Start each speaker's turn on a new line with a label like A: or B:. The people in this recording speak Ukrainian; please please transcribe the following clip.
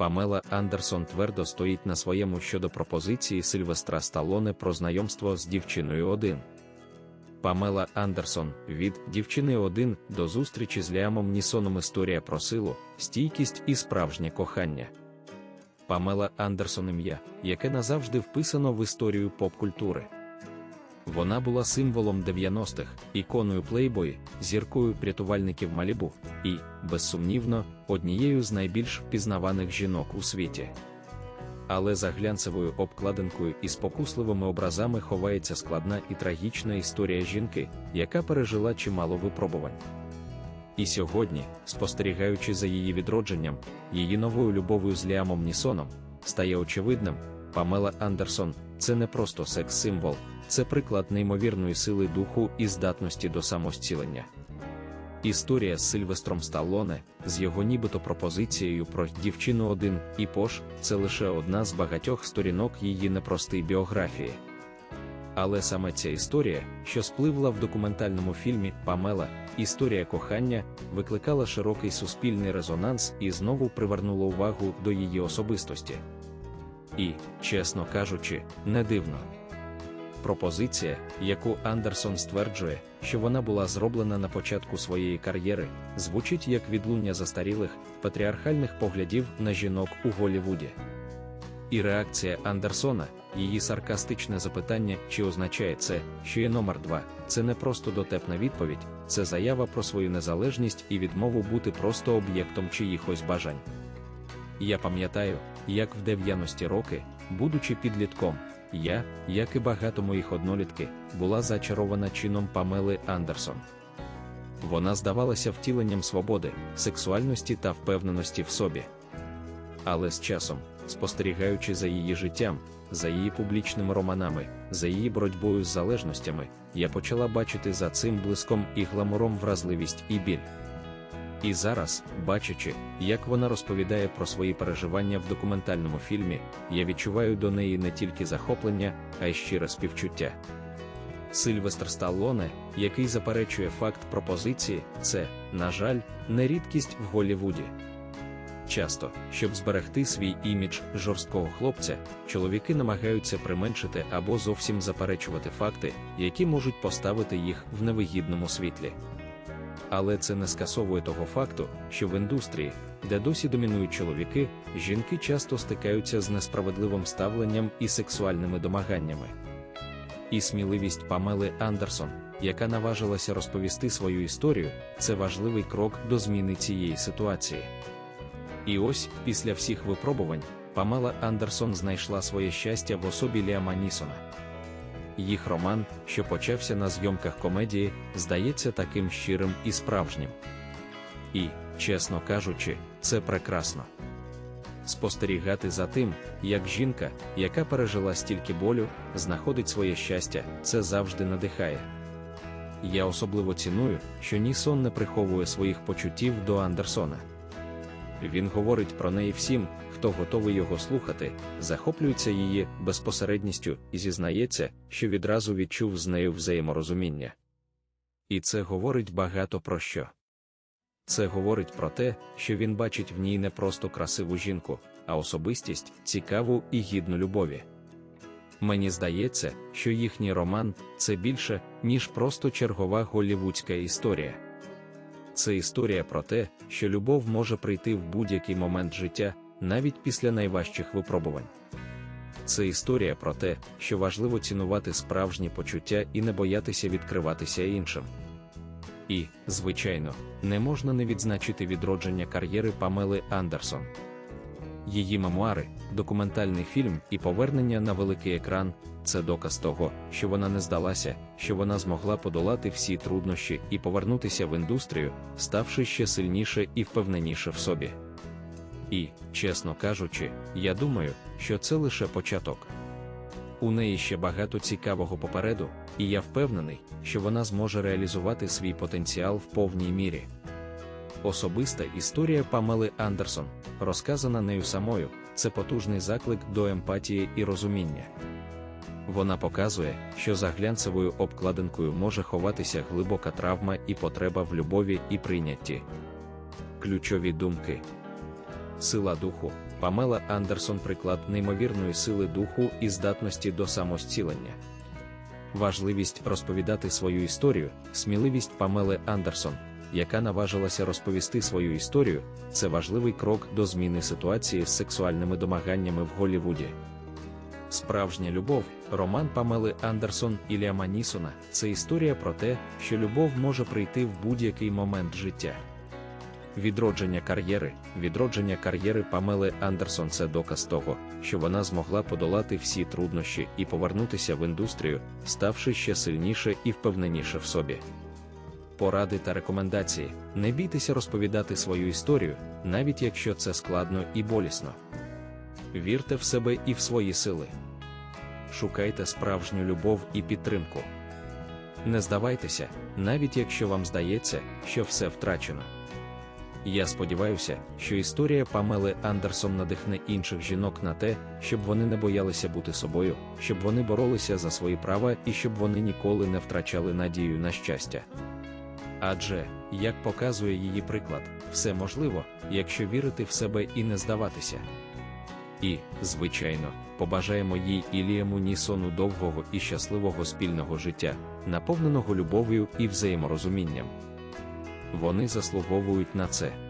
A: Памела Андерсон твердо стоїть на своєму щодо пропозиції Сильвестра Сталоне про знайомство з дівчиною 1. Памела Андерсон від дівчини 1 до зустрічі з Ліамом Нісоном історія про силу, стійкість і справжнє кохання. Памела Андерсон ім'я, яке назавжди вписано в історію поп-культури. Вона була символом 90-х, іконою плейбої, зіркою рятувальників Малібу і, безсумнівно, однією з найбільш впізнаваних жінок у світі. Але за глянцевою обкладинкою і спокусливими образами ховається складна і трагічна історія жінки, яка пережила чимало випробувань. І сьогодні, спостерігаючи за її відродженням, її новою любов'ю з Ліамом Нісоном, стає очевидним, Памела Андерсон це не просто секс-символ, це приклад неймовірної сили духу і здатності до самостілення. Історія з Сильвестром Сталлоне, з його нібито пропозицією про дівчину один і пош це лише одна з багатьох сторінок її непростої біографії. Але саме ця історія, що спливла в документальному фільмі Памела, історія кохання, викликала широкий суспільний резонанс і знову привернула увагу до її особистості. І, чесно кажучи, не дивно. Пропозиція, яку Андерсон стверджує, що вона була зроблена на початку своєї кар'єри, звучить як відлуння застарілих, патріархальних поглядів на жінок у Голлівуді. І реакція Андерсона, її саркастичне запитання, чи означає це, що є номер 2 це не просто дотепна відповідь, це заява про свою незалежність і відмову бути просто об'єктом чиїхось бажань. Я пам'ятаю, як в 90-ті роки, будучи підлітком, я, як і багато моїх однолітки, була зачарована чином Памели Андерсон. Вона здавалася втіленням свободи, сексуальності та впевненості в собі. Але з часом, спостерігаючи за її життям, за її публічними романами, за її боротьбою з залежностями, я почала бачити за цим блиском і гламуром вразливість і біль. І зараз, бачачи, як вона розповідає про свої переживання в документальному фільмі, я відчуваю до неї не тільки захоплення, а й щире співчуття. Сильвестр Сталлоне, який заперечує факт пропозиції, це, на жаль, не рідкість в Голлівуді. Часто, щоб зберегти свій імідж жорсткого хлопця, чоловіки намагаються применшити або зовсім заперечувати факти, які можуть поставити їх в невигідному світлі. Але це не скасовує того факту, що в індустрії, де досі домінують чоловіки, жінки часто стикаються з несправедливим ставленням і сексуальними домаганнями. І сміливість Памели Андерсон, яка наважилася розповісти свою історію, це важливий крок до зміни цієї ситуації. І ось, після всіх випробувань, Памела Андерсон знайшла своє щастя в особі Ліама Нісона. Їх роман, що почався на зйомках комедії, здається таким щирим і справжнім. І, чесно кажучи, це прекрасно. Спостерігати за тим, як жінка, яка пережила стільки болю, знаходить своє щастя, це завжди надихає. Я особливо ціную, що Нісон не приховує своїх почуттів до Андерсона. Він говорить про неї всім, хто готовий його слухати, захоплюється її безпосередністю і зізнається, що відразу відчув з нею взаєморозуміння. І це говорить багато про що. Це говорить про те, що він бачить в ній не просто красиву жінку, а особистість, цікаву і гідну любові. Мені здається, що їхній роман це більше, ніж просто чергова голлівудська історія. Це історія про те, що любов може прийти в будь-який момент життя, навіть після найважчих випробувань. Це історія про те, що важливо цінувати справжні почуття і не боятися відкриватися іншим. І, звичайно, не можна не відзначити відродження кар'єри Памели Андерсон. Її мемуари, документальний фільм і повернення на великий екран це доказ того, що вона не здалася, що вона змогла подолати всі труднощі і повернутися в індустрію, ставши ще сильніше і впевненіше в собі. І, чесно кажучи, я думаю, що це лише початок. У неї ще багато цікавого попереду, і я впевнений, що вона зможе реалізувати свій потенціал в повній мірі. Особиста історія Памели Андерсон, розказана нею самою, це потужний заклик до емпатії і розуміння. Вона показує, що за глянцевою обкладинкою може ховатися глибока травма і потреба в любові і прийнятті. Ключові думки, сила духу, Памела Андерсон приклад неймовірної сили духу і здатності до самозцілення. Важливість розповідати свою історію, сміливість Памели Андерсон, яка наважилася розповісти свою історію, це важливий крок до зміни ситуації з сексуальними домаганнями в Голлівуді. Справжня любов, роман Памели Андерсон і Ліама Нісона це історія про те, що любов може прийти в будь-який момент життя. Відродження кар'єри, відродження кар'єри Памели Андерсон це доказ того, що вона змогла подолати всі труднощі і повернутися в індустрію, ставши ще сильніше і впевненіше в собі. Поради та рекомендації: не бійтеся розповідати свою історію, навіть якщо це складно і болісно. Вірте в себе і в свої сили. Шукайте справжню любов і підтримку. Не здавайтеся, навіть якщо вам здається, що все втрачено. Я сподіваюся, що історія Памели Андерсон надихне інших жінок на те, щоб вони не боялися бути собою, щоб вони боролися за свої права і щоб вони ніколи не втрачали надію на щастя. Адже, як показує її приклад, все можливо, якщо вірити в себе і не здаватися. І, звичайно, побажаємо їй і Ліаму Нісону довгого і щасливого спільного життя, наповненого любов'ю і взаєморозумінням. Вони заслуговують на це.